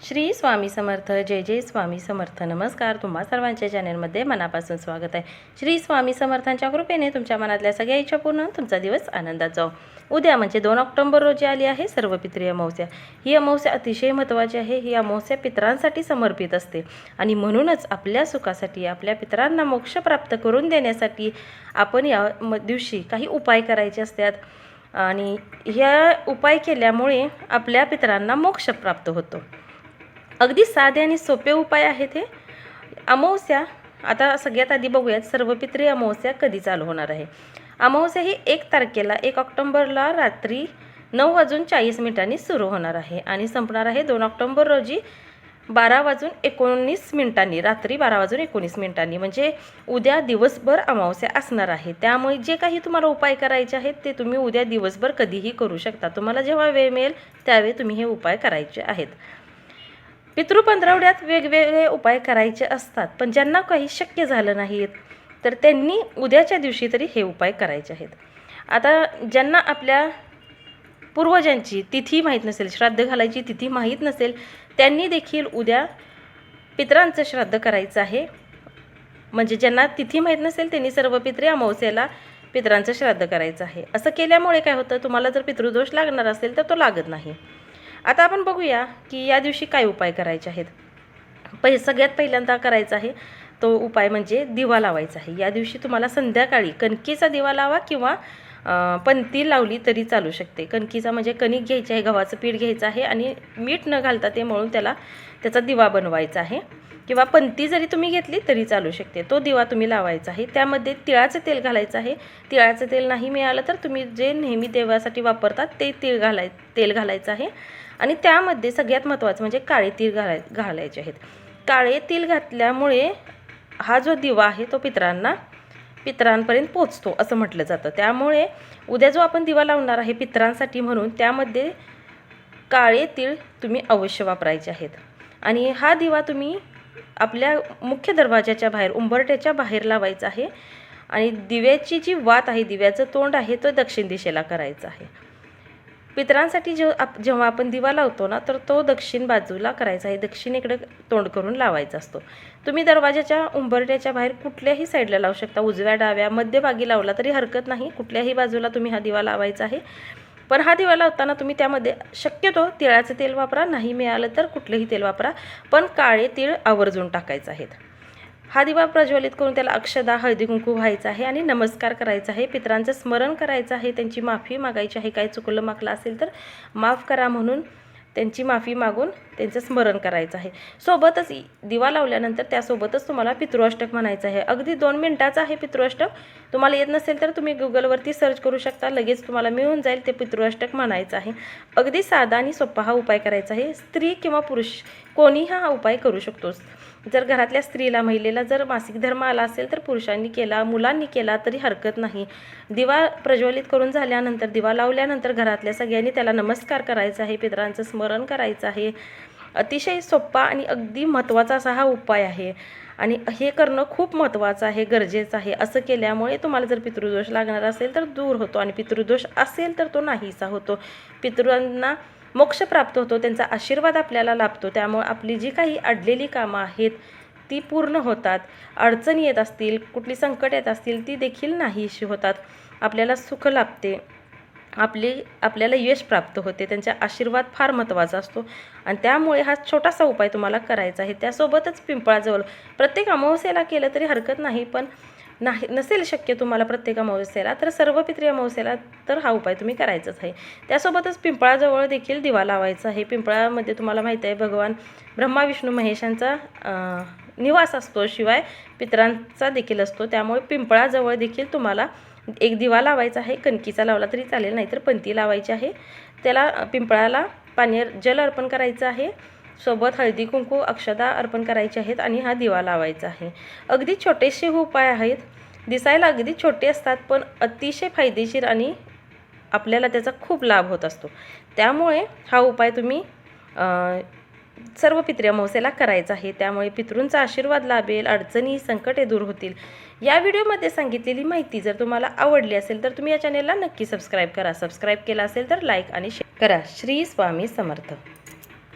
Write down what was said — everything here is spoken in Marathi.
श्री स्वामी समर्थ जय जय स्वामी समर्थ. नमस्कार तुम्हा सर्वांच्या चॅनलमध्ये मनापासून स्वागत आहे. श्री स्वामी समर्थांच्या कृपेने तुमच्या मनातल्या सगळ्या इच्छा पूर्ण तुमचा दिवस आनंदात जाओ उद्या म्हणजे दोन ऑक्टोंबर रोजी आली आहे सर्व पित्री अमावस्या. ही अमावस्या अतिशय महत्त्वाची आहे. ही अमावस्या पितरांसाठी समर्पित असते. आणि म्हणूनच आपल्या सुखासाठी आपल्या पितरांना मोक्ष प्राप्त करून देण्यासाठी आपण या म दिवशी काही उपाय करायचे असतात. आणि ह्या उपाय केल्यामुळे आपल्या पित्रांना मोक्ष प्राप्त होतो. अगदी साधे आणि सोपे उपाय आहेत हे. अमावस्या आता सगळ्यात आधी बघूयात सर्वपित्री अमावस्या कधी चालू होणार आहे? अमावस्या ही एक तारखेला एक ऑक्टोंबरला रात्री नऊ वाजून चाळीस मिनिटांनी सुरू होणार आहे आणि संपणार आहे दोन ऑक्टोंबर रोजी बारा वाजून एकोणीस मिनिटांनी रात्री बारा वाजून एकोणीस मिनिटांनी. म्हणजे उद्या दिवसभर अमावस्या असणार आहे. त्यामुळे जे काही तुम्हाला उपाय करायचे आहेत ते तुम्ही उद्या दिवसभर कधीही करू शकता. तुम्हाला जेव्हा वेळ मिळेल त्यावेळी तुम्ही हे उपाय करायचे आहेत. पितृ पंधरवड्यात वेगवेगळे उपाय करायचे असतात पण ज्यांना काही शक्य झालं नाहीत तर त्यांनी उद्याच्या दिवशी तरी हे उपाय करायचे आहेत. आता ज्यांना आपल्या पूर्वजांची तिथी माहीत नसेल श्राद्ध घालायची तिथी माहीत नसेल त्यांनी देखील उद्या पितरांचं श्राद्ध करायचं आहे. म्हणजे ज्यांना तिथी माहीत नसेल त्यांनी सर्व पित्रे अमावस्याला पितरांचं श्राद्ध करायचं आहे. असं केल्यामुळे काय होतं तुम्हाला जर पितृदोष लागणार असेल तर तो लागत नाही. आता आपण बघूया की या दिवशी काय उपाय करायचे आहेत. पहि सगळ्यात पहिल्यांदा करायचा आहे तो उपाय म्हणजे दिवा लावायचा आहे. या दिवशी तुम्हाला संध्याकाळी कणकीचा दिवा लावा किंवा पण पंती लावली तरी चालू शकते. कणकीचा म्हणजे कणिक घ्यायची आहे गव्हाचं पीठ घ्यायचं आहे आणि मीठ न घालता ते मळून त्याला त्याचा दिवा बनवायचा आहे. किंवा पंती जरी तुम्ही घेतली तरी चालू शकते. तो दिवा तुम्ही लावायचा आहे. त्यामध्ये तिळाचं तेल घालायचं आहे. तिळाचं तेल नाही मिळालं तर तुम्ही जे नेहमी देवासाठी वापरतात ते तीळ घालाय तेल घालायचं आहे. आणि त्यामध्ये सगळ्यात महत्त्वाचं म्हणजे काळे तीळ घालाय घालायचे आहेत. काळे तीळ घातल्यामुळे हा जो दिवा आहे तो पितरांना पितरांपर्यंत पोचतो असं म्हटलं जातं. त्यामुळे उद्या जो आपण दिवा लावणार आहे पितरांसाठी म्हणून त्यामध्ये काळे तीळ तुम्ही अवश्य वापरायचे आहेत. आणि हा दिवा तुम्ही आपल्या मुख्य दरवाजाच्या बाहेर उंबरट्याच्या बाहेर लावायचा आहे. आणि दिव्याची जी वात आहे दिव्याचं तोंड आहे तो दक्षिण दिशेला करायचा आहे. पितरांसाठी जे आप जेव्हा आपण दिवा लावतो ना तर तो दक्षिण बाजूला करायचा आहे. दक्षिणेकडे तोंड करून लावायचा असतो. तुम्ही दरवाजाच्या उंबरट्याच्या बाहेर कुठल्याही साईडला लावू शकता. उजव्या डाव्या मध्यभागी लावला तरी हरकत नाही. कुठल्याही बाजूला तुम्ही हा दिवा लावायचा आहे. पण हा दिवा लावताना तुम्ही त्यामध्ये शक्यतो तिळाचं तेल वापरा. नाही मिळालं तर कुठलंही तेल वापरा. पण काळे तीळ आवर्जून टाकायचं आहेत. हा दिवा प्रज्वलित करून त्याला अक्षदा हळदी कुंकू व्हायचा आहे आणि नमस्कार करायचा आहे. पितरांचं स्मरण करायचं आहे. त्यांची माफी मागायची आहे. काय चुकलं मागलं असेल तर माफ करा म्हणून त्यांची माफी मागून त्यांचं स्मरण करायचं आहे. सोबतच दिवा लावल्यानंतर त्यासोबतच तुम्हाला पितृअष्टक म्हणायचं आहे. अगदी दोन मिनटाचं आहे पितृअष्टक. तुम्हाला येत नसेल तर तुम्ही गुगलवरती सर्च करू शकता. लगेच तुम्हाला मिळून जाईल ते पितृअष्टक म्हणायचं आहे. अगदी साधा आणि सोपा हा उपाय करायचा आहे. स्त्री किंवा पुरुष कोणीही हा उपाय करू शकतोस जर घरातल्या स्त्रीला महिलेला जर मासिक धर्म आला असेल तर पुरुषांनी केला मुलांनी केला तरी हरकत नाही. दिवा प्रज्वलित करून झाल्यानंतर दिवा लावल्यानंतर घरातल्या सगळ्यांनी त्याला नमस्कार करायचा आहे पितरांचं स्मरण करायचं आहे. अतिशय सोपा आणि अगदी महत्त्वाचा असा हा उपाय आहे. आणि हे करणं खूप महत्त्वाचं आहे गरजेचं आहे. असं केल्यामुळे तुम्हाला जर पितृदोष लागणार असेल तर दूर होतो आणि पितृदोष असेल तर तो नाहीसा होतो. पितृंना मोक्ष प्राप्त होतो त्यांचा आशीर्वाद आपल्याला लाभतो. त्यामुळे आपली जी काही अडलेली कामं आहेत ती पूर्ण होतात. अडचणी येत असतील कुठली संकट येत असतील ती देखील नाहीशी होतात. आपल्याला सुख लाभते. आपली आपल्याला यश प्राप्त होते. त्यांचा आशीर्वाद फार महत्त्वाचा असतो. आणि त्यामुळे हा छोटासा उपाय तुम्हाला करायचा आहे. त्यासोबतच पिंपळाजवळ प्रत्येक अमावस्येला केलं तरी हरकत नाही पण नाही नसेल शक्य तुम्हाला प्रत्येक अमावस्येला तर सर्व पित्री अमावस्येला तर हा उपाय तुम्ही करायचाच आहे. त्यासोबतच पिंपळाजवळ देखील दिवा लावायचा आहे. पिंपळामध्ये तुम्हाला माहीत आहे भगवान ब्रह्मा विष्णू महेशांचा निवास असतो. शिवाय पितरांचा देखील असतो. त्यामुळे पिंपळाजवळ देखील तुम्हाला एक दिवा लावायचा आहे. कणकीचा लावला तरी चालेल नाहीतर पंती लावायची आहे. त्याला पिंपळाला पाणी जल अर्पण करायचं आहे. सोबत हळदी कुंकू अक्षदा अर्पण करायची आहेत आणि हा दिवा लावायचा आहे. अगदी छोटेसे हे उपाय आहेत. दिसायला अगदी छोटे असतात पण अतिशय फायदेशीर आणि आपल्याला त्याचा खूप लाभ होत असतो. त्यामुळे हा उपाय तुम्ही सर्व पित्र्या अमावस्येला करायचा आहे. त्यामुळे पितृंचा आशीर्वाद लाभेल अडचणी संकटे दूर होतील. या व्हिडिओमध्ये सांगितलेली माहिती जर तुम्हाला आवडली असेल तर तुम्ही या चॅनेलला नक्की सबस्क्राईब करा. सबस्क्राईब केला असेल तर लाईक आणि शेअर करा. श्री स्वामी समर्थ.